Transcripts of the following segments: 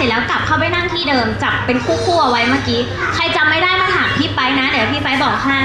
สร็จแล้วกลับเข้าไปนั่งที่เดิมจับเป็นคู่ๆเอาไว้เมื่อกี้ ใครจำไม่ได้มาถามพี่ไปนะ เดี๋ยวพี่ไปบอกให้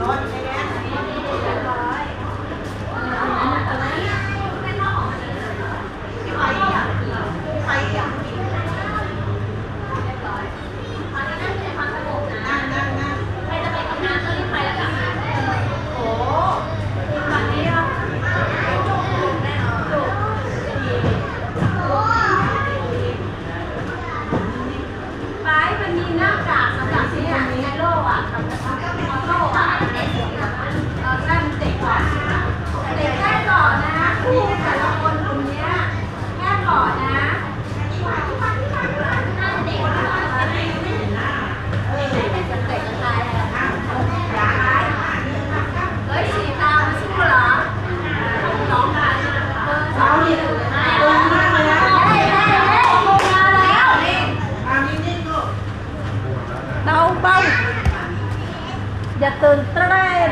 not เบาเบาอย่าตื่นเต้น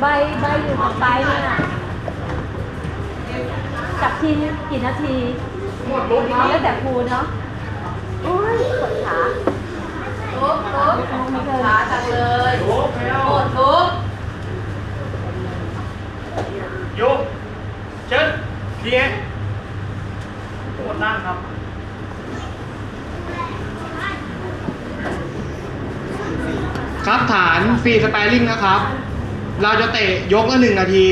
ใบใบอยู่กับใบเนี่ยจับทีนี้กี่นาทีหมดลูกแล้วแต่ครูเนาะโอ้ยปวดขาทุบทุบขาจังเลยโอ้ทุบโยกเชิญเคลียร์ นั่งครับครับฐานฟรีสไตลิ่งนะครับ เราจะเตะยกละหนึ่งนาที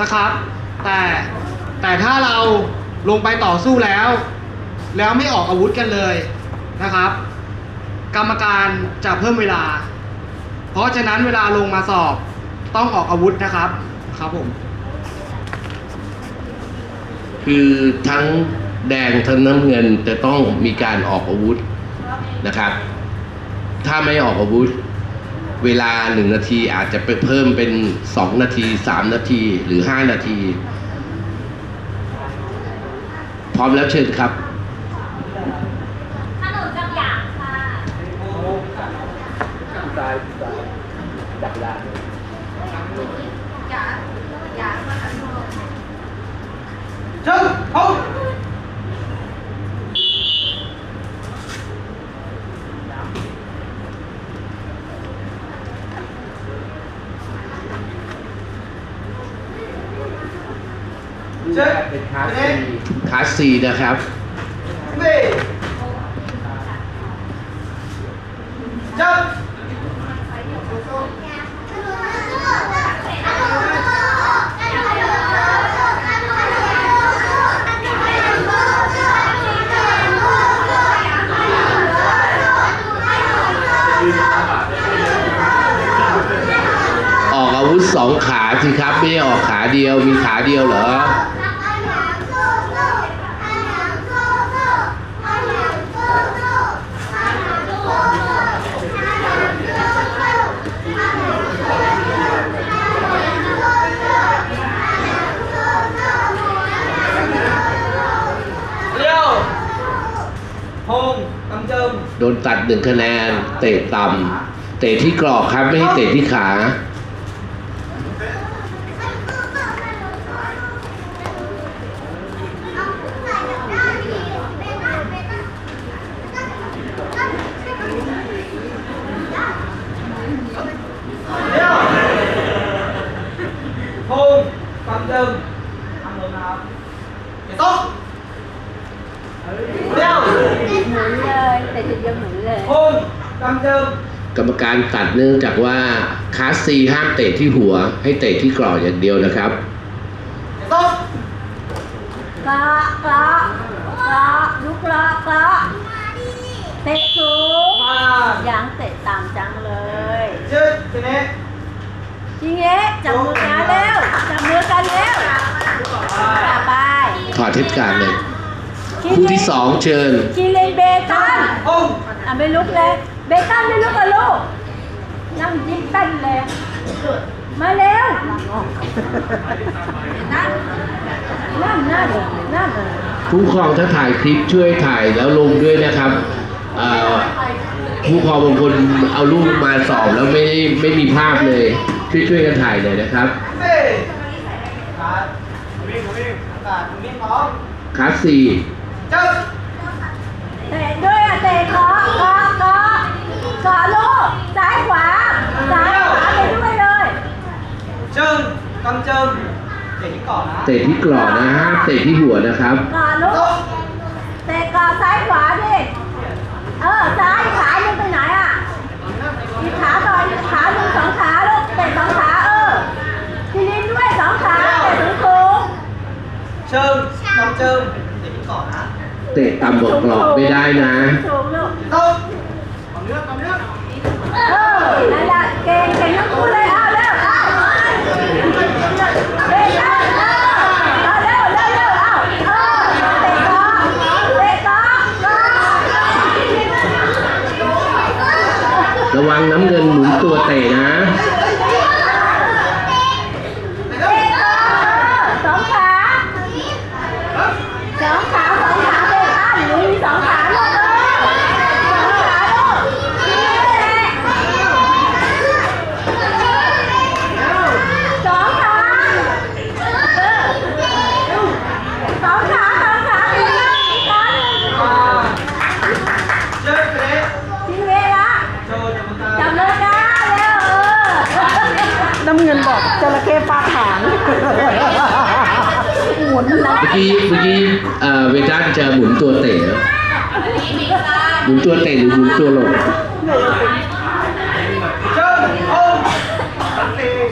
นะครับ แต่แต่ถ้าเราลงไปต่อสู้แล้ว แล้วไม่ออกอาวุธกันเลยนะครับ กรรมการจะเพิ่มเวลา เพราะฉะนั้นเวลาลงมาสอบต้องออกอาวุธนะครับครับผม คือทั้งแดงทั้งน้ำเงินจะต้องมีการออกอาวุธนะครับ ถ้าไม่ออกอาวุธ เวลาหนึ่งนาทีอาจจะไปเพิ่มเป็นสองนาทีสามนาทีหรือห้านาที พร้อมแล้วเชิญครับ ขนมกับอย่างค่ะ เชิญพงเชิญ เป็นคลาสซีคลาส ซีนะครับนี่เชิญออกอาวุธสองขาสิครับ ไม่ได้ออกขาเดียวมีขาเดียวเหรอ เร็วพงกำเจิม โดนตัด หนึ่งคะแนน เตะต่ำเตะที่กรอกครับไม่ให้เตะที่ขา เร็วพงกำเจิมทำลงนะครับเดี๋ยวต้องเร็ว หมุนเลยแต่จุดเดียวหมุนเลย พงกำเจิม กรรมการตัดเนื่องจากว่าคลาสซีห้ามเตะที่หัว ให้เตะที่กรอกอย่างเดียวนะครับเดี๋ยวต้องกระกระกระลุกละกระเตะสูงมายังเตะต่ำจังเลยเชิญเจเน่จริงเอ๊ะจับมือกันแล้วจับมือกันแล้วต่อไปถอดเทปการดเลยคู่ที่สองเชิญชิเลนเบตันพงอะไม่ลุกเลย เบตันไม่ลุกกับลูกนั่งยิ้มเต้นเลย มาเร็วนั่นนั่นนั่นนั่นผู้ปกครองถ้าถ่ายคลิปช่วยถ่ายแล้วลงด้วยนะครับเอ่อผู้ปกครองบางคนเอารูปมาสอบแล้วไม่ได้ไม่มีภาพเลย ช่วยช่วยกันถ่ายเลยนะครับเซ่ขาดวิ่งวิ่งขาดวิ่งพร้อมคลาสซีเชิญเตะด้วยอะเตะขอขอขอขอลูกซ้ายขวาซ้ายขวาไปด้วยเลย เจิงกำเจิงเตะที่กรอนนะเตะที่กรอบนะฮะเตะที่หัวนะครับกรอนลูกเตะก่อนซ้ายขวาดิเออซ้ายขายังไปไหนอะอีขาต่อยอีขาหนึ่งสองขาลูกเตะสองขาเออทีนี้ด้วยสองขาเตะสูงสูงเชิงกำเจิงเตะที่กรอนนะเตะต่ำกว่ากรอบไม่ได้นะ สูงลูก ตบเอาเรื่องเอาเรื่อง เออนั่นแหละเก่งเก่งทั้งคู่เลย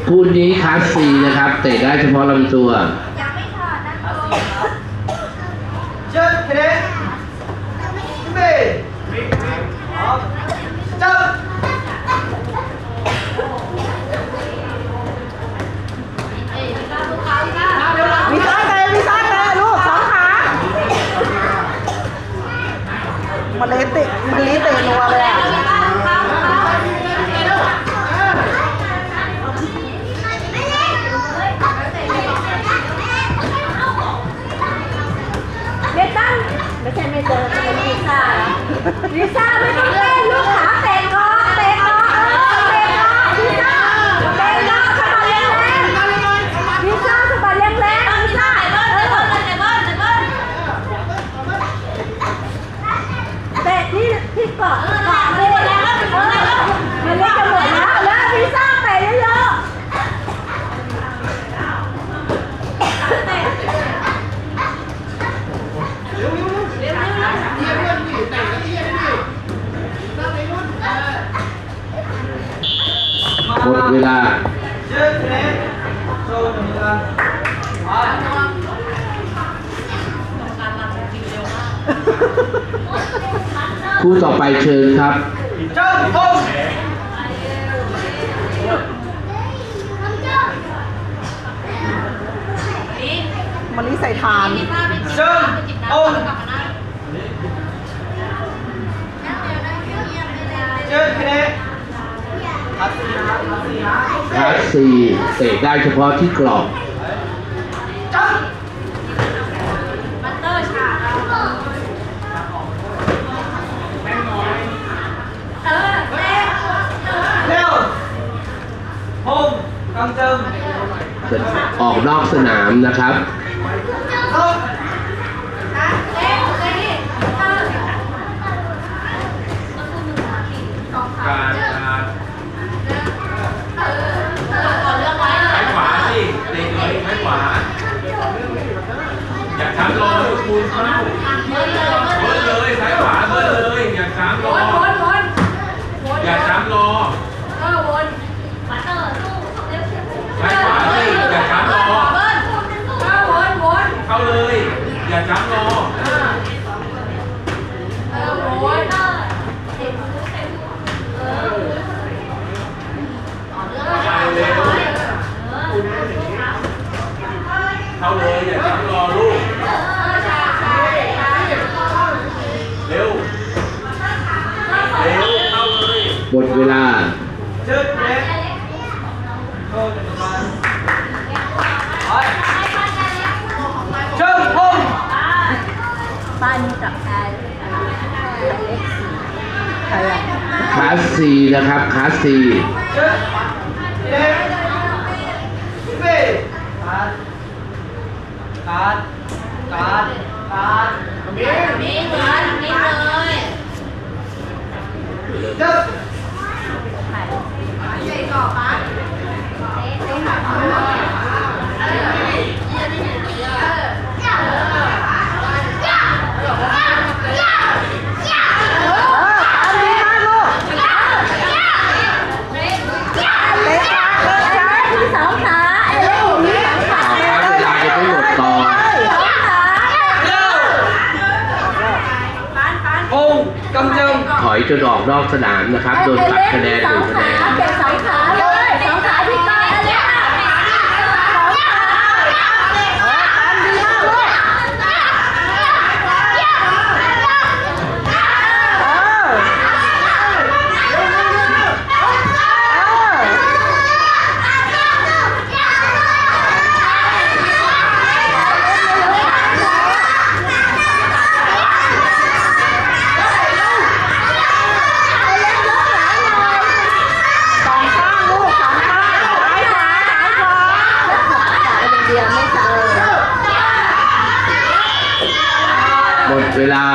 คู่นี้คลาสซีนะครับ เตะได้เฉพาะลำตัว Just kidding. Me. 你杀了他 คู่ต่อไปเชิญครับจ้าพงมันนี่ใส่ทานเจ้าพงเจ้าคะแนนคัดสี่เตะได้เฉพาะที่กรอบ สนามนะครับอย่าช้ำรอลูกคุณเข้าเบิร์ดเลยสายขวาเบิร์ดเลยอย่าช้ำรออย่าช้ำ Cảm. าสซีนะครับคลาสีเดี๋ยวใส่ก่อปั๊บเต้นหา นอกสนามนะครับ โดนตัดคะแนนหนึ่งคะแนนเกสงขา ลา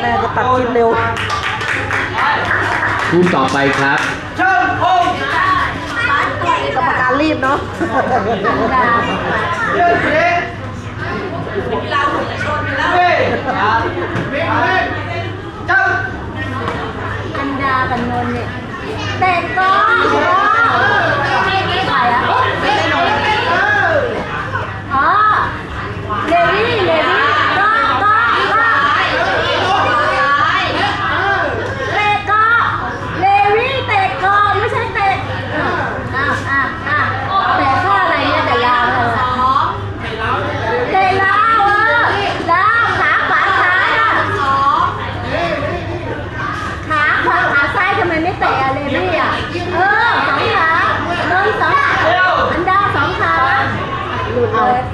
แม่ก็ตัดคิปเร็วคู่ต่อไปครับ กรรมการรีบเนาะ อันดากันนนท์เนี่ยเต่ก็ไม่ไม่ไหอะ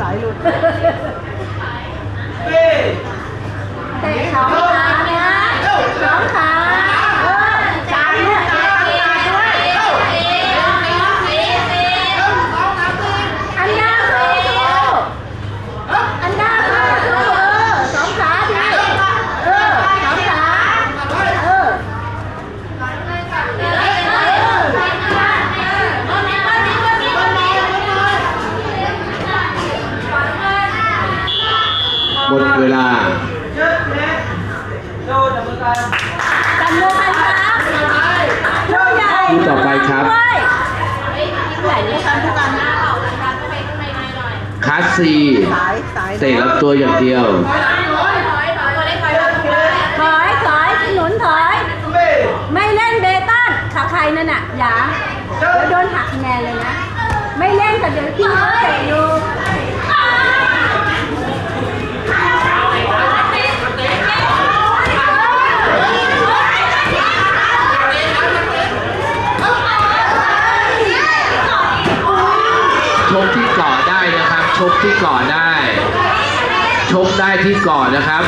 สายหลุด อย่าแล้วโดนหักคะแนนเลยนะ ไม่เล่นแต่เดี๋ยวพี่เขาเตะอยู่ชกที่กาะได้นะครับ ชกที่กาะได้ ชกได้ที่กาะนะครับ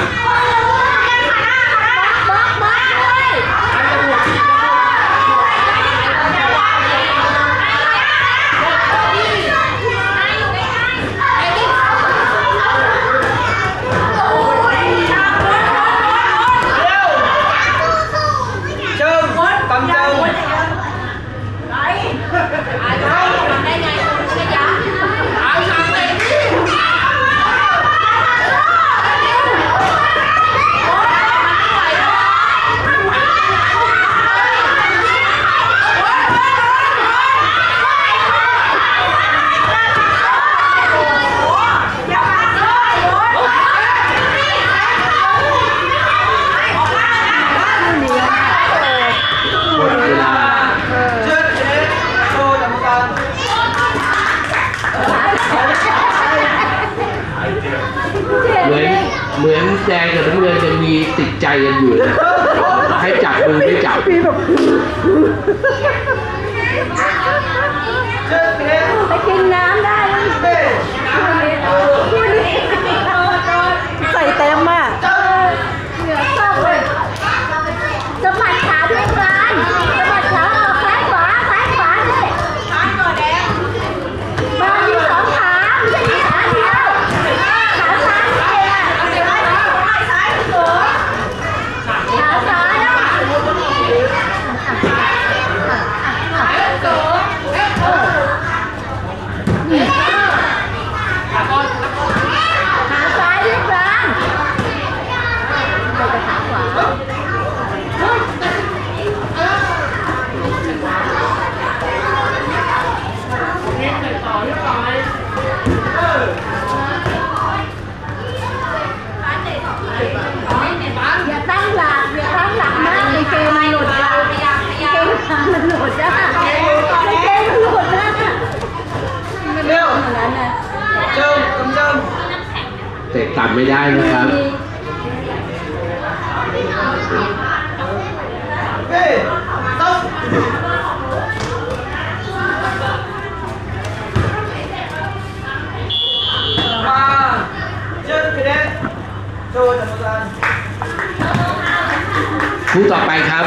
คู่ต่อไปครับ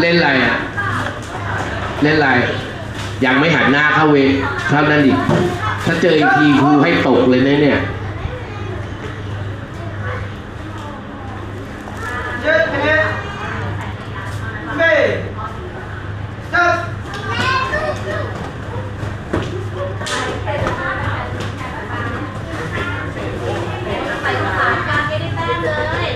เล่นอะไรอะเล่นอะไร ยังไม่หันหน้าเข้าเวรเท่านั้นอีกถ้าเจออีกทีครูให้ตกเลยนะเนี่ย เชิญคะแนนเฮ้ยจับ ไปสถานการณ์ไม่ได้แต้มเลย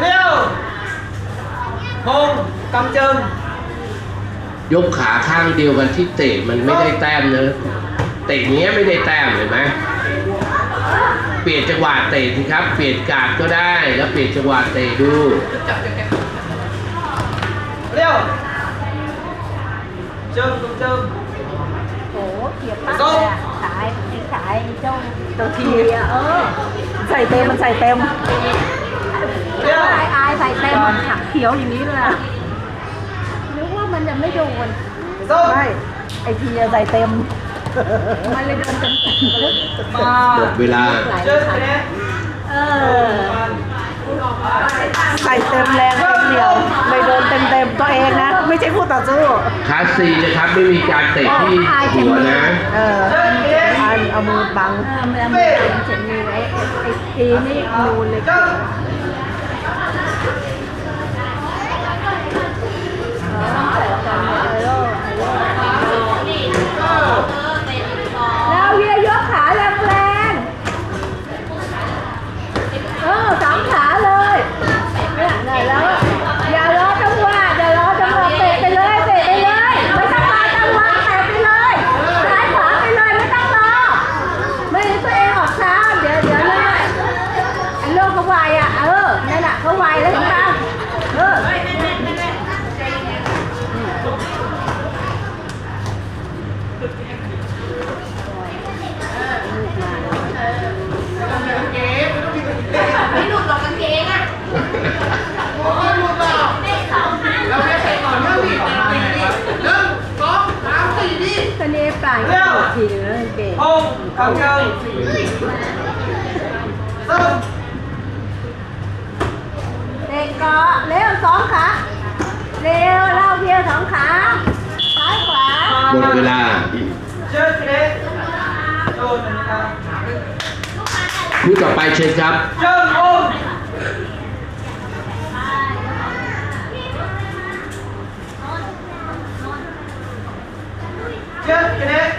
เร็วพงกำเจิม ยกขาข้างเดียวกันที่เตะมันไม่ได้แต้มเนอะเตะอย่างเงี้ยไม่ได้แต้มเห็นไหมเปลี่ยนจังหวะเตะสิครับ เปลี่ยนการ์ดก็ได้แล้วเปลี่ยนจังหวะเตะดูเร็วเจิมกำเจิมโอ้เกียบปั๊บเลยอะขายขายเจ้าตัวทีอะเออใส่เต็มมันใส่เต็มเร็วอายอายใส่เต็มหักเขียวอย่างนี้เลยอะนึกว่ามันจะ ไม่โดนส้มไอทีใส่เต็ม มันเลยโดนเต็มมาหมดเวลาเชิญคะแนนเออใส่เต็มแรงเต็มเหนียวไม่โดนเต็มเต็มๆตัวเองนะ ไม่ใช่คู่ต่อสู้คลาสซีนะครับไม่มีการเตะที่หัวนะ เออเชิญคะแนนอันเอามือบังเออมันมีเฉียนมือไอ้ไอ้ทีนี่นูนเลย จับ แล้วเฮียยกขาแรงๆเออสามขาเลยเนี่ยได้แล้วอะอย่ารอจังหวะอย่ารอจังหวะเตะไปเลยเตะไปเลย ไม่ต้องรอจังหวะเตะไปเลยซ้ายขวาไปเลยไม่ต้องรอ ไม่ให้ตัวเองออกช้าเดี๋ยวเดี๋ยวนั่นน่ะไอ้โลกเขาไวอะ เออ นั่นน่ะเขาไวแล้วเห็นปะเออ ไม่หลุดหรอกกางเกงอะตอนนี้ปลายก็ปวดทีนึงแล้วกางเกง พ งกำเจิมส้มเด็กเกาะเร็วสองขาเร็วเล่าเพียวสองขาซ้ายขวาหมดเวลาคู่ต่อไปเชิญครับเจิมพงเชิญคะแ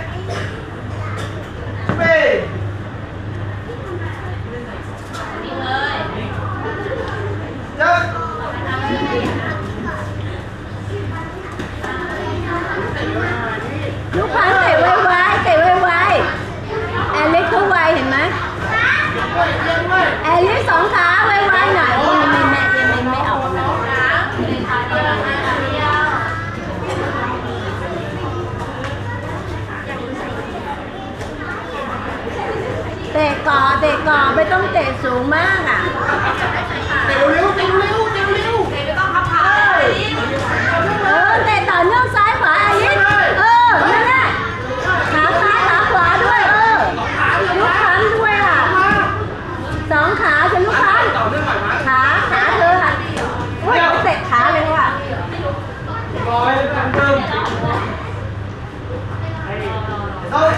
ไวเห็นไหมแอลลิสสองขาไวๆหน่อยยังไม่แม่ยังไม่ไม่ออกนะเตะก่อเตะก่อไม่ต้องเตะสูงมากอะเตะเร็วเตะเร็วเตะเร็วเตะไม่ต้องพับขาเออเตะต่อเนื่องซ้ายขวาอายิเออ นั่นแหละขาซ้ายขาขวาด้วย เออ ลูกพันด้วยอะสองขาจะลูกพันขาขาเธออะโอ้ยเตะขาเลยว่ะ ร้อยกำเจิมส้ม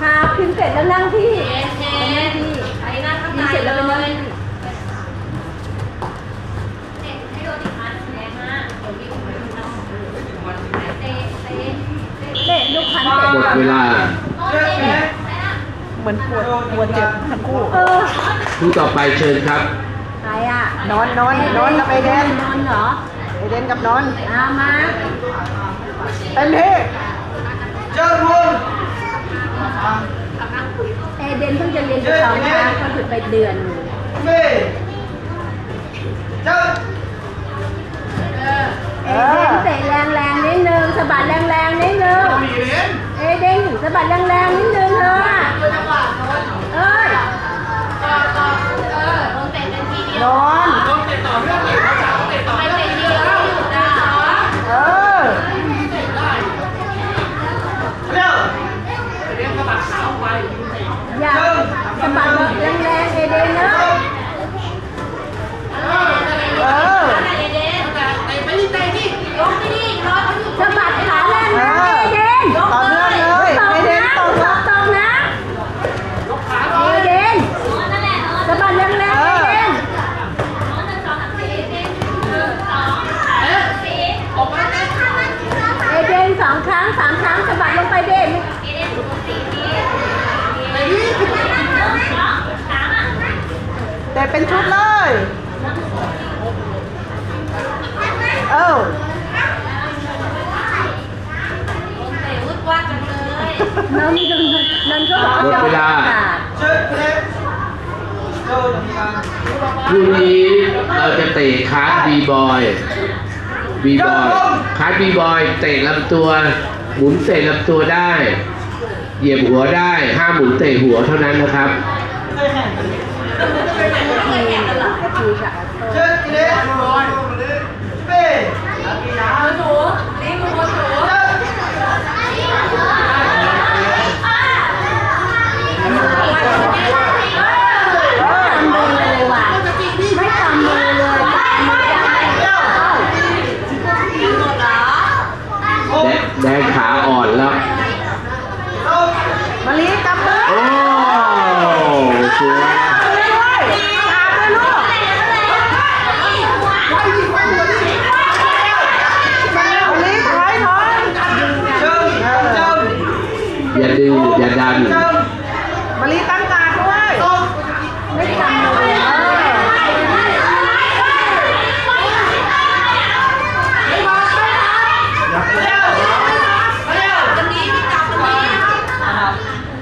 ขาพิมพ์เสร็จ แล้วนั่งที่นั่งที่ไปนั่งข้างในเสร็จแล้วไปนั่งที่เตะลูกพันเตะหมดเวลาเชิญคะแนนเหมือนปวดปวดเจ็บทั้งคู่เออผู้ต่อไปเชิญครับใครอะนอนนอนนอนกับไอเดนนอนเหรอไอเดนกับนอนเอามาเต็มที่เจ้าคุณ เอเดนเพิ่งจะเรียนไปสองครั้งก็ถึงไปเดือนเจ้าเอเดนเตะแรงๆนิดนึงสะบัดแรงๆนิดนึงเอเดนสะบัดแรงๆนิดนึงเธออะเอ้ยนอนเออเร็ว อย่าสะบัดแรงๆเอเดนเนอะเออ สะบัดขาแรงนะเอเดน ต่อเนื่องเลยไอเดนต่อ ต เนื่อง ตรงนะเอเดนสะบัดแรงๆเอเดนเอเดนสองครั้งสามครั้งสะบัดลงไปเดน เป็นชุดเลย เออนนท์นนท์ก็หมดเวลาจ้าเล็กเจ้าทำงานพรุ่งนี้เราจะเตะคาร์ดบีบอยบีบอยคาร์ดบีบอยเตะลำตัว หมุนเตะลำตัวได้ เหยียบหัวได้ ห้ามหมุนเตะหัวเท่านั้นนะครับ ทีกับ